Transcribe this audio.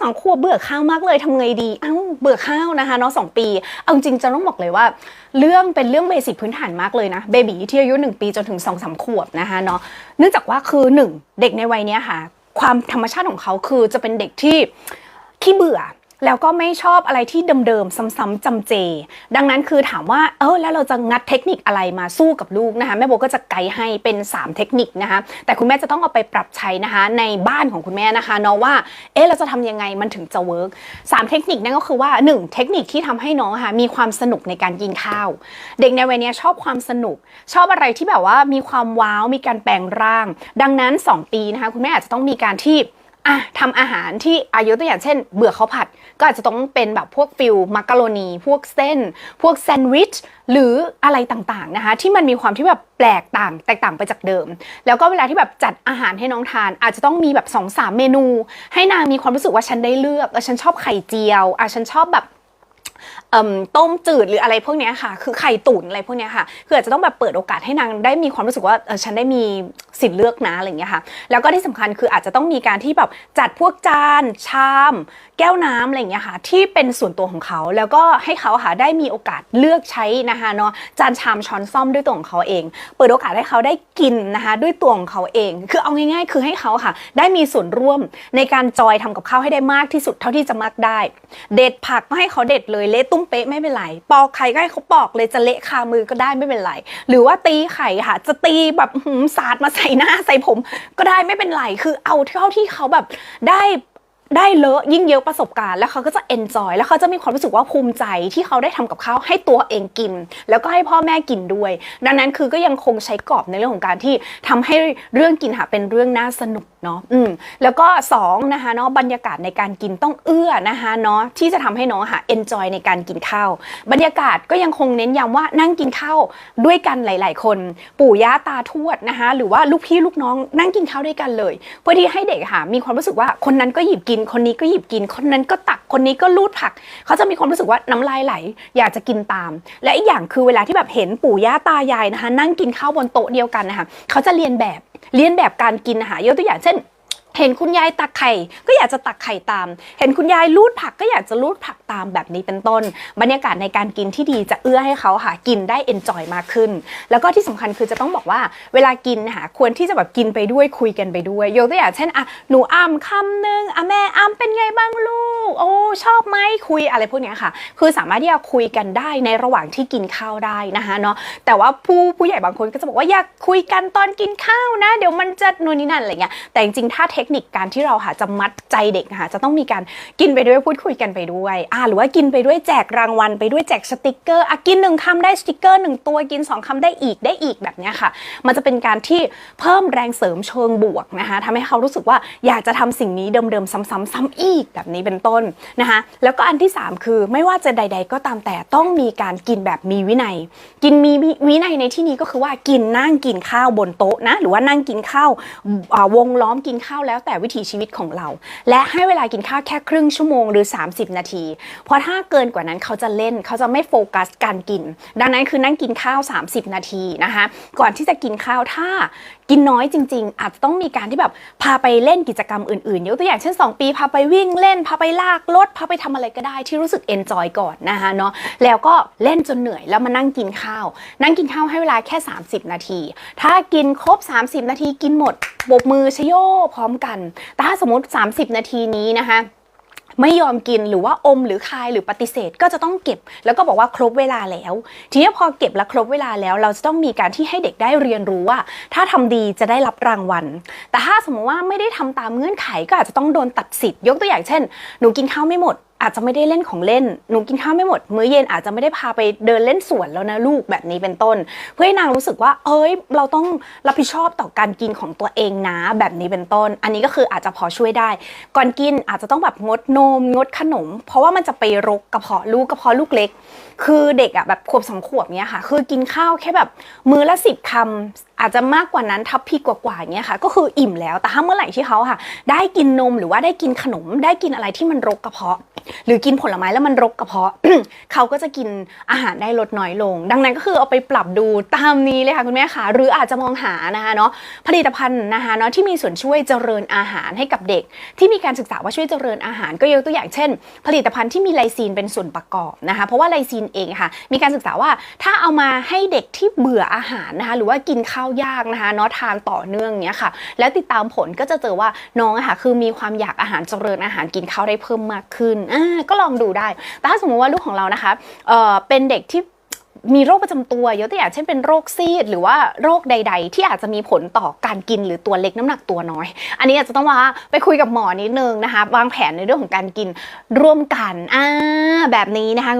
สองขวบเบื่อข้าวมากเลยทำไงดีเอ้าเบื่อข้าวนะคะเนาะสองปี เอาจริงจะต้องบอกเลยว่า เรื่องเป็นเรื่องเบสิกพื้นฐานมากเลยนะเบบีที่อายุ 1 ปีจนถึง2อสขวบนะคะเนาะเนื่องจากว่าคือ 1 เด็กในวัยนี้ค่ะ ความธรรมชาติของเขาคือจะเป็นเด็กที่ขี้เบื่อ แล้วก็ไม่ชอบอะไรที่เดิมๆซ้ำๆจำเจ ดังนั้นคือถามว่าเออแล้วเราจะงัดเทคนิคอะไรมาสู้กับลูกนะคะแม่โบก็จะไกด์ให้เป็น 3 เทคนิคนะคะแต่คุณแม่จะต้องเอาไปปรับใช้นะคะในบ้านของคุณแม่นะคะเนาะว่าเอ๊ะเราจะทำยังไงมันถึงจะเวิร์กสามเทคนิคนั่นก็คือว่า 1 เทคนิคที่ทำให้น้องค่ะมีความสนุกในการกินข้าว เด็กในวัยเนี้ยชอบความสนุก ชอบอะไรที่แบบว่ามีความว้าวมีการแปลงร่าง ดังนั้น 2 ปีนะคะคุณแม่อาจจะต้องมีการที่ อะทำอาหารที่อายุตัวอย่างเช่น เบื่อข้าวผัด ก็อาจจะต้องเป็นแบบพวกฟิลมักกะโรนี พวกเส้น พวกแซนด์วิชหรืออะไรต่างๆนะคะที่มันมีความที่แบบแปลกต่างแตกต่างไปจากเดิม แล้วก็เวลาที่แบบจัดอาหารให้น้องทาน อาจจะต้องมีแบบ2อสามเมนู ให้นางมีความรู้สึกว่าฉันได้เลือกเออฉันชอบไข่เจียวอะฉันชอบแบบ ต้มจืดหรืออะไรพวกนี้ค่ะ คือไข่ตุ๋นอะไรพวกนี้ค่ะคืออาจจะต้องแบบเปิดโอกาสให้นางได้มีความรู้สึกว่าฉันได้มีสิทธิ์เลือกนะอะไรอย่างเงี้ยค่ะ แล้วก็ที่สำคัญคืออาจจะต้องมีการที่แบบจัดพวกจาน ชาม แก้วน้ำอะไรอย่างเงี้ยค่ะ ที่เป็นส่วนตัวของเขา แล้วก็ให้เขาค่ะได้มีโอกาสเลือกใช้นะคะเนาะจานชามช้อนซ่อมด้วยตัวของเขาเอง เปิดโอกาสให้เขาได้กินนะคะด้วยตัวของเขาเอง คือเอาง่าย ๆ คือให้เขาค่ะ ได้มีส่วนร่วมในการจอยทำกับข้าวให้ได้มากที่สุดเท่าที่จะมากได้ เด็ดผักก็ให้เขาเด็ดเลยเละตุ้มเป๊ะไม่เป็นไร ปอกไข่ก็ให้เขาปอกเลยจะเละคามือก็ได้ไม่เป็นไร หรือว่าตีไข่ค่ะ จะตีแบบหืมสาดมาใส่หน้าใส่ผม ก็ได้ไม่เป็นไร คือเอาเท่าที่เขาแบบได้ ได้เลอะยิ่งเยอะประสบการณ์แล้วเขาก็จะเอนจอยแล้วเขาจะมีความรู้สึกว่าภูมิใจที่เขาได้ทำกับข้าวให้ตัวเองกิน แล้วก็ให้พ่อแม่กินด้วย ดังนั้นคือก็ยังคงใช้กรอบในเรื่องของการที่ทำให้เรื่องกินค่ะเป็นเรื่องน่าสนุกเนาะอืมแล้วก็สองนะคะเนาะบรรยากาศในการกินต้องเอื้อนะคะเนาะที่จะทำให้น้องค่ะเอนจอยในการกินข้าวบรรยากาศก็ยังคงเน้นย้ำว่านั่งกินข้าวด้วยกันหลาย ๆ คน ปู่ย่าตาทวดนะคะหรือว่าลูกพี่ลูกน้องนั่งกินข้าวด้วยกันเลย เพื่อที่ให้เด็กค่ะมีความรู้สึกว่าคนนั้นก็หยิบกินคนนี้ก็หยิบกิน คนนั้นก็ตัก คนนี้ก็ลูดผัก เขาจะมีความรู้สึกว่าน้ำลายไหล อยากจะกินตาม และอีกอย่างคือเวลาที่แบบเห็นปู่ย่าตายายนะคะ นั่งกินข้าวบนโต๊ะเดียวกันนะคะ เขาจะเรียนแบบ เรียนแบบการกินนะคะยกตัวอย่างเช่นเห็นคุณยายตักไข่ก็อยากจะตักไข่ตาม เห็นคุณยายลูดผักก็อยากจะลูดผัก ตามแบบนี้เป็นต้น บรรยากาศในการกินที่ดีจะเอื้อให้เขาค่ะกินได้เอนจอยมากขึ้น แล้วก็ที่สำคัญคือจะต้องบอกว่าเวลากินนะคะควรที่จะแบบกินไปด้วยคุยกันไปด้วยยกตัวอย่างเช่นอะหนูอ้ำคำนึงอะแม่อ้ำเป็นไงบ้างลูกโอ้ชอบไหมคุยอะไรพวกนี้ค่ะ คือสามารถที่จะคุยกันได้ในระหว่างที่กินข้าวได้นะคะเนาะแต่ว่าผู้ผู้ใหญ่บางคนก็จะบอกว่าอยากคุยกันตอนกินข้าวนะ เดี๋ยวมันจะนู่นนี่นั่นอะไรเงี้ยแต่จริงๆถ้าเทคนิคการที่เราค่ะจะมัดใจเด็กค่ะจะต้องมีการกินไปด้วยพูดคุยกันไปด้วยอ่าหรือว่ากินไปด้วยแจกรางวัลไปด้วยแจกสติกเกอร์อะกินหนึ่งคำได้สติกเกอร์หนึ่งตัวกินสองคำได้อีกได้อีกแบบนี้ค่ะ มันจะเป็นการที่เพิ่มแรงเสริมเชิงบวกนะคะทำให้เขารู้สึกว่าอยากจะทำสิ่งนี้เดิมๆซ้ำๆซ้ำอีกแบบนี้เป็นต้นนะคะแล้วก็อันที่ 3 คือไม่ว่าจะใด ๆ ก็ตามแต่ต้องมีการกินแบบมีวินัย กินมีวินัยในที่นี้ก็คือว่ากินนั่งกินข้าวบนโต๊ะนะหรือว่านั่งกินข้าววงล้อมกินข้าวแล้วแต่วิถีชีวิตของเรา และให้เวลากินข้าวแค่ครึ่งชั่วโมงหรือ 30 นาทีเพราะถ้าเกินกว่านั้นเขาจะเล่นเขาจะไม่โฟกัสการกิน ดังนั้นคือนั่งกินข้าว 30 นาทีนะคะก่อนที่จะกินข้าวถ้ากินน้อยจริง ๆ อาจจะต้องมีการที่แบบพาไปเล่นกิจกรรมอื่นๆยกตัวอย่างเช่น 2 ปีพาไปวิ่งเล่น พาไปลากรถพาไปทำอะไรก็ได้ที่รู้สึกเอนจอยก่อนนะคะเนาะแล้วก็เล่นจนเหนื่อยแล้วมานั่งกินข้าว นั่งกินข้าวให้เวลาแค่ 30 นาที ถ้ากินครบ 30 นาทีกินหมดบกมือชโยพร้อมกัน แต่ถ้าสมมติ 30 นาทีนี้นะคะ ไม่ยอมกินหรือว่าอมหรือคายหรือปฏิเสธก็จะต้องเก็บ แล้วก็บอกว่าครบเวลาแล้ว ทีนี้พอเก็บและครบเวลาแล้ว เราจะต้องมีการที่ให้เด็กได้เรียนรู้ว่า ถ้าทำดีจะได้รับรางวัล แต่ถ้าสมมติว่าไม่ได้ทำตามเงื่อนไขก็อาจจะต้องโดนตัดสิทธิ์ยกตัวอย่างเช่น หนูกินข้าวไม่หมด อาจจะไม่ได้เล่นของเล่น หนูกินข้าวไม่หมด มื้อเย็นอาจจะไม่ได้พาไปเดินเล่นสวนแล้วนะลูกแบบนี้เป็นต้น เพื่อให้นางรู้สึกว่า เอ้ย เราต้องรับผิดชอบต่อการกินของตัวเองนะแบบนี้เป็นต้น อันนี้ก็คืออาจจะพอช่วยได้ ก่อนกินอาจจะต้องแบบงดนมงดขนม เพราะว่ามันจะไปรกกระเพาะลูกกระเพาะลูกเล็ก คือเด็กอะแบบขวบสองขวบเนี้ยค่ะ คือกินข้าวแค่แบบมื้อละสิบคำอาจจะมากกว่านั้นทับพีกว่าๆเนี้ยค่ะ ก็คืออิ่มแล้วแต่ถ้าเมื่อไหร่ที่เขาค่ะ ได้กินนมหรือว่าได้กินขนมได้กินอะไรที่มันรกกระเพาะหรือกินผลไม้แล้วมันรกกระเพาะ เขาก็จะกินอาหารได้ลดน้อยลง ดังนั้นก็คือเอาไปปรับดูตามนี้เลยค่ะคุณแม่ค่ะ หรืออาจจะมองหานะคะเนาะผลิตภัณฑ์นะคะเนาะที่มีส่วนช่วยเจริญอาหารให้กับเด็ก ที่มีการศึกษาว่าช่วยเจริญอาหาร ก็ยกตัวอย่างเช่น ผลิตภัณฑ์ที่มีไลซีนเป็นส่วนประกอบนะคะเพราะว่าไลซีนเองค่ะมีการศึกษาว่าถ้าเอามาให้เด็กที่เบื่ออาหารนะคะหรือว่ากินข้าวยากนะคะเนาะทานต่อเนื่องเนี้ยค่ะ แล้วติดตามผลก็จะเจอว่าน้องอะค่ะคือมีความอยากอาหารเจริญอาหารกินข้าวได้เพิ่มมากขึ้นอ่าก็ลองดูได้ แต่ถ้าสมมติว่าลูกของเรานะคะเอ่อเป็นเด็กที่มีโรคประจำตัวยกตัวอย่างเช่นเป็นโรคซีดหรือว่าโรคใด ๆ ที่อาจจะมีผลต่อการกินหรือตัวเล็กน้ำหนักตัวน้อย อันนี้อาจจะต้องว่าไปคุยกับหมอนิดนึงนะคะ วางแผนในเรื่องของการกินร่วมกันอ่าแบบนี้นะคะ